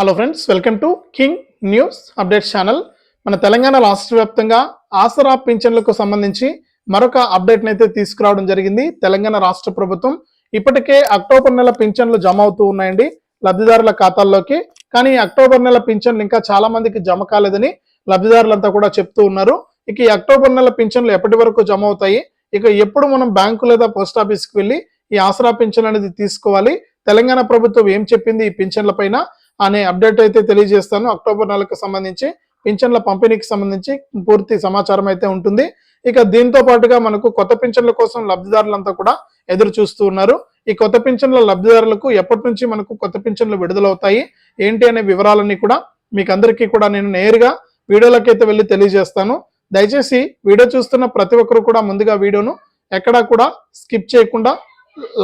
Hello friends welcome to King news update channel మన తెలంగాణ రాష్ట్ర వ్యాప్తంగా ఆసరా పింఛన్లకు సంబంధించి మరొక అప్డేట్ని అయితే తీసుకురావడం జరిగింది తెలంగాణ రాష్ట్ర ప్రభుత్వం. ఇప్పటికే అక్టోబర్ నెల పింఛన్లు జమ అవుతూ ఉన్నాయండి లబ్ధిదారుల ఖాతాల్లోకి. కానీ అక్టోబర్ నెల పింఛన్లు ఇంకా చాలా మందికి జమ కాలేదని లబ్ధిదారులంతా కూడా చెప్తూ ఉన్నారు. ఇక ఈ అక్టోబర్ నెల పింఛన్లు ఎప్పటి వరకు జమ అవుతాయి? ఇక ఎప్పుడు మనం బ్యాంకు లేదా పోస్ట్ ఆఫీస్కి వెళ్ళి ఈ ఆసరా పింఛన్ అనేది తీసుకోవాలి? తెలంగాణ ప్రభుత్వం ఏం చెప్పింది ఈ పింఛన్ల పైన? అనే అప్డేట్ అయితే తెలియజేస్తాను. అక్టోబర్ నెలకు సంబంధించి పింఛన్ల పంపిణీకి సంబంధించి పూర్తి సమాచారం అయితే ఉంటుంది. ఇక దీంతో పాటుగా మనకు కొత్త పింఛన్ల కోసం లబ్ధిదారులంతా కూడా ఎదురు చూస్తూ ఉన్నారు. ఈ కొత్త పింఛన్ల లబ్ధిదారులకు ఎప్పటి నుంచి మనకు కొత్త పింఛన్లు విడుదలవుతాయి ఏంటి అనే వివరాలన్నీ కూడా మీకు అందరికీ కూడా నేను నేరుగా వీడియోలకైతే వెళ్ళి తెలియజేస్తాను. దయచేసి వీడియో చూస్తున్న ప్రతి ఒక్కరు కూడా ముందుగా వీడియోను ఎక్కడా కూడా స్కిప్ చేయకుండా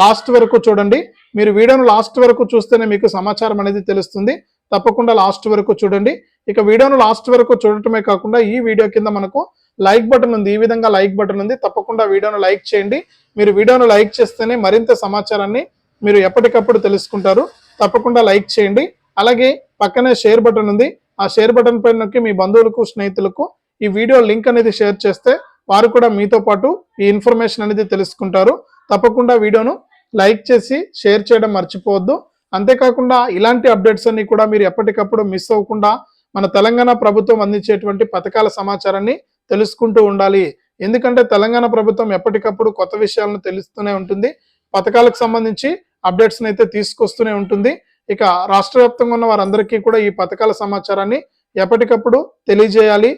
లాస్ట్ వరకు చూడండి. మీరు వీడియోను లాస్ట్ వరకు చూస్తేనే మీకు సమాచారం అనేది తెలుస్తుంది. తప్పకుండా లాస్ట్ వరకు చూడండి. ఇక వీడియోను లాస్ట్ వరకు చూడటమే కాకుండా ఈ వీడియో కింద మనకు లైక్ బటన్ ఉంది. ఈ విధంగా లైక్ బటన్ ఉంది. తప్పకుండా వీడియోను లైక్ చేయండి. మీరు వీడియోను లైక్ చేస్తేనే మరింత సమాచారాన్ని మీరు ఎప్పటికప్పుడు తెలుసుకుంటారు. తప్పకుండా లైక్ చేయండి. అలాగే పక్కనే షేర్ బటన్ ఉంది. ఆ షేర్ బటన్ పైన నొక్కి మీ బంధువులకు స్నేహితులకు ఈ వీడియో లింక్ అనేది షేర్ చేస్తే వారు కూడా మీతో పాటు ఈ ఇన్ఫర్మేషన్ అనేది తెలుసుకుంటారు. తప్పకుండా వీడియోను లైక్ చేసి షేర్ చేయడం మర్చిపోవద్దు. అంతేకాకుండా ఇలాంటి అప్డేట్స్ అన్ని కూడా మీరు ఎప్పటికప్పుడు మిస్ అవ్వకుండా మన తెలంగాణ ప్రభుత్వం అందించేటువంటి పథకాల సమాచారాన్ని తెలుసుకుంటూ ఉండాలి. ఎందుకంటే తెలంగాణ ప్రభుత్వం ఎప్పటికప్పుడు కొత్త విషయాలను తెలుస్తూనే ఉంటుంది. పథకాలకు సంబంధించి అప్డేట్స్ని అయితే తీసుకొస్తూనే ఉంటుంది. ఇక రాష్ట్ర వ్యాప్తంగా ఉన్న వారందరికీ కూడా ఈ పథకాల సమాచారాన్ని ఎప్పటికప్పుడు తెలియజేయాలి.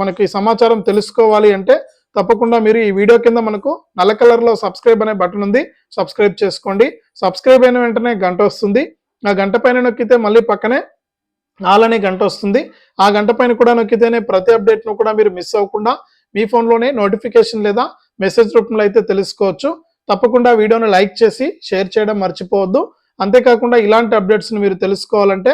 మనకి ఈ సమాచారం తెలుసుకోవాలి అంటే తప్పకుండా మీరు ఈ వీడియో కింద మనకు నల్ల కలర్లో సబ్స్క్రైబ్ అనే బటన్ ఉంది. సబ్స్క్రైబ్ చేసుకోండి. సబ్స్క్రైబ్ అయిన వెంటనే గంట వస్తుంది. ఆ గంట పైన నొక్కితే మళ్ళీ పక్కనే ఆల్ అనే గంట వస్తుంది. ఆ గంట పైన కూడా నొక్కితేనే ప్రతి అప్డేట్ను కూడా మీరు మిస్ అవ్వకుండా మీ ఫోన్లోనే నోటిఫికేషన్ లేదా మెసేజ్ రూపంలో అయితే తెలుసుకోవచ్చు. తప్పకుండా వీడియోను లైక్ చేసి షేర్ చేయడం మర్చిపోవద్దు. అంతేకాకుండా ఇలాంటి అప్డేట్స్ని మీరు తెలుసుకోవాలంటే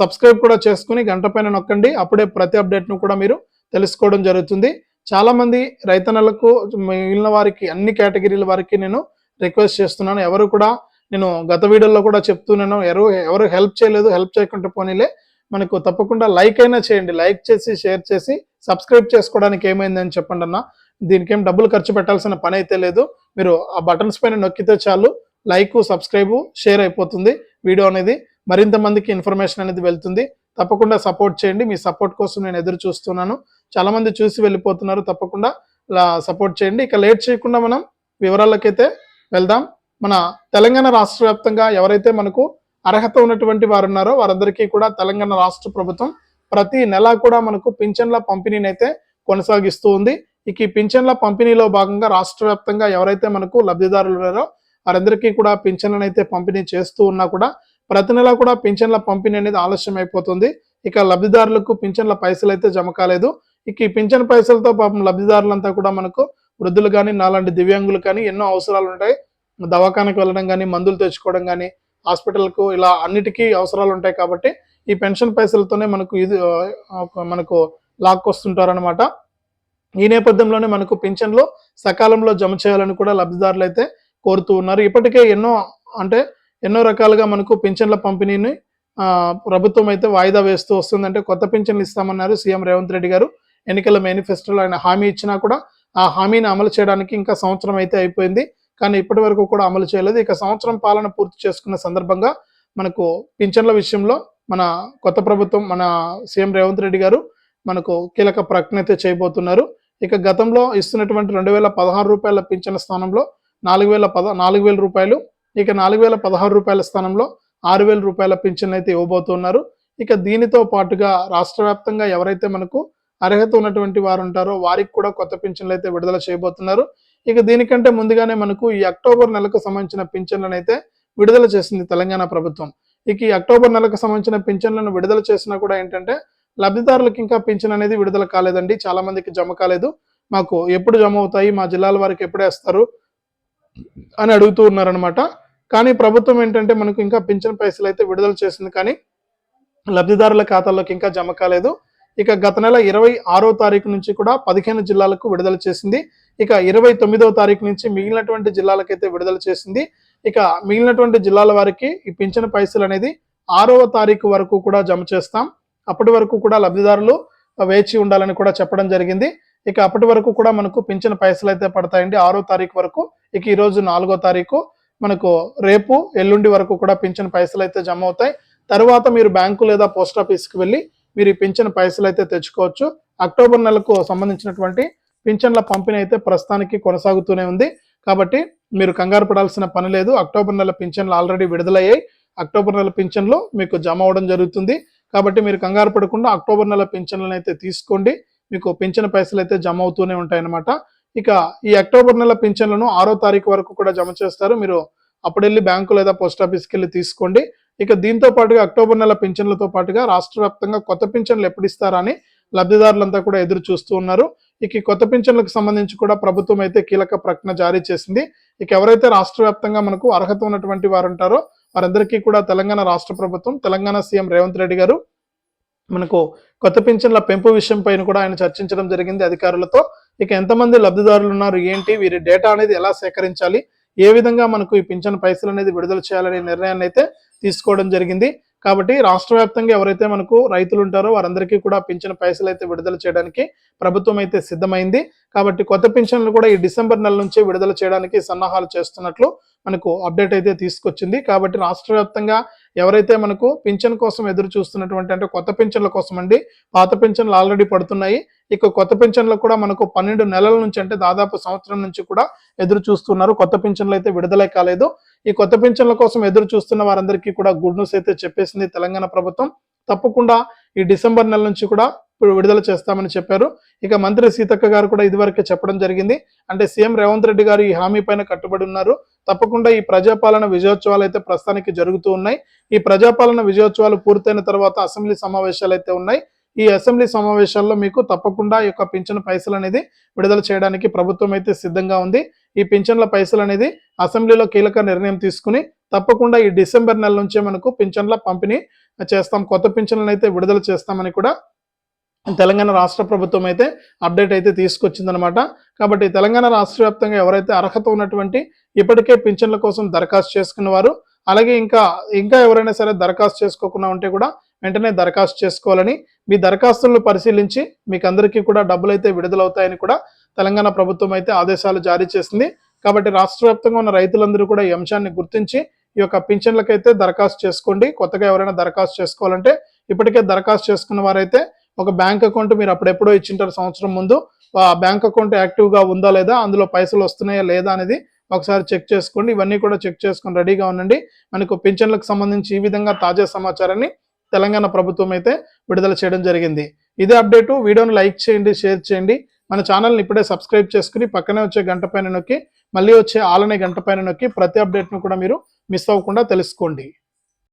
సబ్స్క్రైబ్ కూడా చేసుకుని గంట పైన నొక్కండి. అప్పుడే ప్రతి అప్డేట్ను కూడా మీరు తెలుసుకోవడం జరుగుతుంది. చాలా మంది రైతన్నలకు మిగిలిన వారికి అన్ని కేటగిరీల వారికి నేను రిక్వెస్ట్ చేస్తున్నాను. ఎవరు కూడా నేను గత వీడియోలో కూడా చెప్తున్నాను ఎవరు ఎవరు హెల్ప్ చేయలేదు హెల్ప్ చేయకుండా పోనీలే. మనకు తప్పకుండా లైక్ అయినా చేయండి. లైక్ చేసి షేర్ చేసి సబ్స్క్రైబ్ చేసుకోవడానికి ఏమైందని చెప్పండి అన్న. దీనికి ఏం డబ్బులు ఖర్చు పెట్టాల్సిన పని అయితే లేదు. మీరు ఆ బటన్స్ పైన నొక్కితే చాలు. లైక్ సబ్స్క్రైబ్ షేర్ అయిపోతుంది వీడియో అనేది. మరింత మందికి ఇన్ఫర్మేషన్ అనేది వెళ్తుంది. తప్పకుండా సపోర్ట్ చేయండి. మీ సపోర్ట్ కోసం నేను ఎదురు చూస్తున్నాను. చాలా మంది చూసి వెళ్ళిపోతున్నారు. తప్పకుండా ఇలా సపోర్ట్ చేయండి. ఇక లేట్ చేయకుండా మనం వివరాలకైతే వెళ్దాం. మన తెలంగాణ రాష్ట్ర వ్యాప్తంగా ఎవరైతే మనకు అర్హత ఉన్నటువంటి వారు ఉన్నారో వారందరికీ కూడా తెలంగాణ రాష్ట్ర ప్రభుత్వం ప్రతి నెల కూడా మనకు పింఛన్ల పంపిణీని అయితే కొనసాగిస్తూ ఉంది. ఇక ఈ పింఛన్ల పంపిణీలో భాగంగా రాష్ట్ర వ్యాప్తంగా ఎవరైతే మనకు లబ్ధిదారులు ఉన్నారో వారందరికీ కూడా పింఛన్లను అయితే పంపిణీ చేస్తూ ఉన్నా కూడా ప్రతి నెలా కూడా పింఛన్ల పంపిణీ అనేది ఆలస్యం అయిపోతుంది ఇక లబ్ధిదారులకు పింఛన్ల పైసలు అయితే జమ కాలేదు. ఇక ఈ పింఛన్ పైసలతో పాపం లబ్ధిదారులంతా కూడా మనకు వృద్ధులు కానీ నాలాంటి దివ్యాంగులు కానీ ఎన్నో అవసరాలు ఉంటాయి. దవాఖానకు వెళ్ళడం కానీ మందులు తెచ్చుకోవడం కానీ హాస్పిటల్కు ఇలా అన్నిటికీ అవసరాలు ఉంటాయి కాబట్టి ఈ పెన్షన్ పైసలతోనే మనకు ఇది మనకు లాక్కొస్తుంటారనమాట ఈ నేపథ్యంలోనే మనకు పింఛన్లు సకాలంలో జమ చేయాలని కూడా లబ్ధిదారులు అయితే కోరుతూ ఉన్నారు. ఇప్పటికే ఎన్నో అంటే ఎన్నో రకాలుగా మనకు పింఛన్ల పంపిణీని ప్రభుత్వం అయితే వాయిదా వేస్తూ వస్తుంది అంటే కొత్త పింఛన్లు ఇస్తామన్నారు సీఎం రేవంత్ రెడ్డి గారు. ఎన్నికల మేనిఫెస్టోలో ఆయన హామీ ఇచ్చినా కూడా ఆ హామీని అమలు చేయడానికి ఇంకా సంవత్సరం అయితే అయిపోయింది. కానీ ఇప్పటి వరకు కూడా అమలు చేయలేదు. ఇక సంవత్సరం పాలన పూర్తి చేసుకున్న సందర్భంగా మనకు పింఛన్ల విషయంలో మన కొత్త ప్రభుత్వం మన సీఎం రేవంత్ రెడ్డి గారు మనకు కీలక ప్రకటన అయితే చేయబోతున్నారు. ఇక గతంలో ఇస్తున్నటువంటి రెండు వేల పదహారు రూపాయల పింఛన్ స్థానంలో నాలుగు వేల పద నాలుగు వేల రూపాయలు ఇక నాలుగు వేల పదహారు రూపాయల స్థానంలో ఆరు వేల రూపాయల పింఛన్ అయితే ఇవ్వబోతున్నారు. ఇక దీనితో పాటుగా రాష్ట్ర వ్యాప్తంగా ఎవరైతే మనకు అర్హత ఉన్నటువంటి వారు ఉంటారో వారికి కూడా కొత్త పింఛన్లు అయితే విడుదల చేయబోతున్నారు. ఇక దీనికంటే ముందుగానే మనకు ఈ అక్టోబర్ నెలకు సంబంధించిన పింఛన్లను అయితే విడుదల చేసింది తెలంగాణ ప్రభుత్వం. ఇక ఈ అక్టోబర్ నెలకు సంబంధించిన పింఛన్లను విడుదల చేసినా కూడా ఏంటంటే లబ్ధిదారులకు ఇంకా పింఛన్ అనేది విడుదల కాలేదండి. చాలా మందికి జమ కాలేదు. మాకు ఎప్పుడు జమ అవుతాయి మా జిల్లాల వారికి ఎప్పుడు వేస్తారు అని అడుగుతూ ఉన్నారనమాట కానీ ప్రభుత్వం ఏంటంటే మనకు ఇంకా పింఛన్ పైసలు అయితే విడుదల చేసింది కానీ లబ్ధిదారుల ఖాతాల్లోకి ఇంకా జమ కాలేదు. ఇక గత నెల ఇరవై ఆరో తారీఖు నుంచి కూడా పదిహేను జిల్లాలకు విడుదల చేసింది. ఇక ఇరవై తొమ్మిదవ తారీఖు నుంచి మిగిలినటువంటి జిల్లాలకైతే విడుదల చేసింది. ఇక మిగిలినటువంటి జిల్లాల వారికి ఈ పింఛన పైసలు అనేది ఆరవ తారీఖు వరకు కూడా జమ చేస్తాం. అప్పటి వరకు కూడా లబ్ధిదారులు వేచి ఉండాలని కూడా చెప్పడం జరిగింది. ఇక అప్పటి వరకు కూడా మనకు పింఛన పైసలు అయితే పడతాయండి. ఆరో తారీఖు వరకు. ఇక ఈరోజు నాలుగో తారీఖు. మనకు రేపు ఎల్లుండి వరకు కూడా పింఛన్ పైసలు అయితే జమ అవుతాయి. తర్వాత మీరు బ్యాంకు లేదా పోస్ట్ ఆఫీస్కి వెళ్ళి మీరు ఈ పింఛన్ పైసలు అయితే తెచ్చుకోవచ్చు. అక్టోబర్ నెలకు సంబంధించినటువంటి పింఛన్ల పంపిణీ అయితే ప్రస్తుతానికి కొనసాగుతూనే ఉంది. కాబట్టి మీరు కంగారు పడాల్సిన పని లేదు. అక్టోబర్ నెల పింఛన్లు ఆల్రెడీ విడుదలయ్యాయి. అక్టోబర్ నెల పింఛన్లు మీకు జమ అవడం జరుగుతుంది. కాబట్టి మీరు కంగారు పడకుండా అక్టోబర్ నెల పింఛన్లను అయితే తీసుకోండి. మీకు పింఛన్ పైసలు అయితే జమ అవుతూనే ఉంటాయన్నమాట. ఇక ఈ అక్టోబర్ నెల పింఛన్లను ఆరో తారీఖు వరకు కూడా జమ చేస్తారు. మీరు అప్పుడెళ్ళి బ్యాంకు లేదా పోస్ట్ ఆఫీస్కి వెళ్ళి తీసుకోండి. ఇక దీంతో పాటుగా అక్టోబర్ నెల పింఛన్లతో పాటుగా రాష్ట్ర వ్యాప్తంగా కొత్త పింఛన్లు ఎప్పుడు లబ్ధిదారులంతా కూడా ఎదురు చూస్తూ ఉన్నారు. ఇక ఈ కొత్త పింఛన్లకు సంబంధించి కూడా ప్రభుత్వం అయితే కీలక ప్రకటన జారీ చేసింది. ఇక ఎవరైతే రాష్ట్ర వ్యాప్తంగా మనకు అర్హత ఉన్నటువంటి వారు ఉంటారో వారందరికీ కూడా తెలంగాణ రాష్ట్ర ప్రభుత్వం తెలంగాణ సీఎం రేవంత్ రెడ్డి గారు మనకు కొత్త పింఛన్ల పెంపు విషయం పైన కూడా ఆయన చర్చించడం జరిగింది అధికారులతో. ఇక ఎంతమంది లబ్ధిదారులు ఉన్నారు ఏంటి వీరి డేటా అనేది ఎలా సేకరించాలి ఏ విధంగా మనకు ఈ పింఛన్ పైసలు అనేది విడుదల చేయాలనే నిర్ణయాన్ని అయితే తీసుకోవడం జరిగింది. కాబట్టి రాష్ట్ర వ్యాప్తంగా ఎవరైతే మనకు రైతులు ఉంటారో వారందరికీ కూడా పింఛన్ పైసలు అయితే విడుదల చేయడానికి ప్రభుత్వం అయితే సిద్ధమైంది. కాబట్టి కొత్త పింఛన్లు కూడా ఈ డిసెంబర్ నెల నుంచే విడుదల చేయడానికి సన్నాహాలు చేస్తున్నట్లు మనకు అప్డేట్ అయితే తీసుకొచ్చింది. కాబట్టి రాష్ట్ర వ్యాప్తంగా ఎవరైతే మనకు పింఛన్ కోసం ఎదురు చూస్తున్నటువంటి అంటే కొత్త పింఛన్ల కోసం అండి పాత పింఛన్లు ఆల్రెడీ పడుతున్నాయి. ఇక కొత్త పింఛన్లు కూడా మనకు పన్నెండు నెలల నుంచి అంటే దాదాపు సంవత్సరం నుంచి కూడా ఎదురు చూస్తున్నారు. కొత్త పింఛన్లు అయితే విడుదలే కాలేదు. ఈ కొత్త పింఛన్ల కోసం ఎదురు చూస్తున్న వారందరికీ కూడా గుడ్ న్యూస్ అయితే చెప్పేసింది తెలంగాణ ప్రభుత్వం. తప్పకుండా ఈ డిసెంబర్ నెల నుంచి కూడా ఇప్పుడు విడుదల చేస్తామని చెప్పారు. ఇక మంత్రి సీతక్క గారు కూడా ఇదివరకే చెప్పడం జరిగింది. అంటే సీఎం రేవంత్ రెడ్డి గారు ఈ హామీ పైన కట్టుబడి ఉన్నారు. తప్పకుండా ఈ ప్రజాపాలన విజయోత్సవాలు అయితే ప్రస్తుతానికి జరుగుతూ ఉన్నాయి. ఈ ప్రజాపాలన విజయోత్సవాలు పూర్తయిన తర్వాత అసెంబ్లీ సమావేశాలు అయితే ఉన్నాయి. ఈ అసెంబ్లీ సమావేశాల్లో మీకు తప్పకుండా ఈ యొక్క పింఛన్ పైసలు అనేది విడుదల చేయడానికి ప్రభుత్వం అయితే సిద్ధంగా ఉంది. ఈ పింఛన్ల పైసలు అనేది అసెంబ్లీలో కీలక నిర్ణయం తీసుకుని తప్పకుండా ఈ డిసెంబర్ నెల నుంచే మనకు పింఛన్ల పంపిణీ చేస్తాం. కొత్త పింఛన్లను అయితే విడుదల చేస్తామని కూడా తెలంగాణ రాష్ట్ర ప్రభుత్వం అయితే అప్డేట్ అయితే తీసుకొచ్చిందనమాట కాబట్టి తెలంగాణ రాష్ట్ర వ్యాప్తంగా ఎవరైతే అర్హత ఉన్నటువంటి ఇప్పటికే పింఛన్ల కోసం దరఖాస్తు చేసుకున్న వారు అలాగే ఇంకా ఇంకా ఎవరైనా సరే దరఖాస్తు చేసుకోకుండా ఉంటే కూడా వెంటనే దరఖాస్తు చేసుకోవాలని మీ దరఖాస్తులను పరిశీలించి మీకు అందరికీ కూడా డబ్బులు అయితే విడుదలవుతాయని కూడా తెలంగాణ ప్రభుత్వం అయితే ఆదేశాలు జారీ చేసింది. కాబట్టి రాష్ట్ర వ్యాప్తంగా ఉన్న రైతులందరూ కూడా ఈ అంశాన్ని గుర్తించి ఈ యొక్క పింఛన్లకైతే దరఖాస్తు చేసుకోండి. కొత్తగా ఎవరైనా దరఖాస్తు చేసుకోవాలంటే ఇప్పటికే దరఖాస్తు చేసుకున్న వారైతే ఒక బ్యాంక్ అకౌంట్ మీరు అప్పుడెప్పుడో ఇచ్చింటారు సంవత్సరం ముందు. ఆ బ్యాంక్ అకౌంట్ యాక్టివ్గా ఉందా లేదా అందులో పైసలు వస్తున్నాయా లేదా అనేది ఒకసారి చెక్ చేసుకోండి. ఇవన్నీ కూడా చెక్ చేసుకొని రెడీగా ఉండండి. మనకు పింఛన్లకు సంబంధించి ఈ విధంగా తాజా సమాచారాన్ని తెలంగాణ ప్రభుత్వం అయితే విడుదల చేయడం జరిగింది. ఇదే అప్డేటు. వీడియోను లైక్ చేయండి షేర్ చేయండి. మన ఛానల్ని ఇప్పుడే సబ్స్క్రైబ్ చేసుకుని పక్కనే వచ్చే గంట పైన నొక్కి మళ్ళీ వచ్చే ఆలనే గంట పైన నొక్కి ప్రతి అప్డేట్ను కూడా మీరు మిస్ అవ్వకుండా తెలుసుకోండి.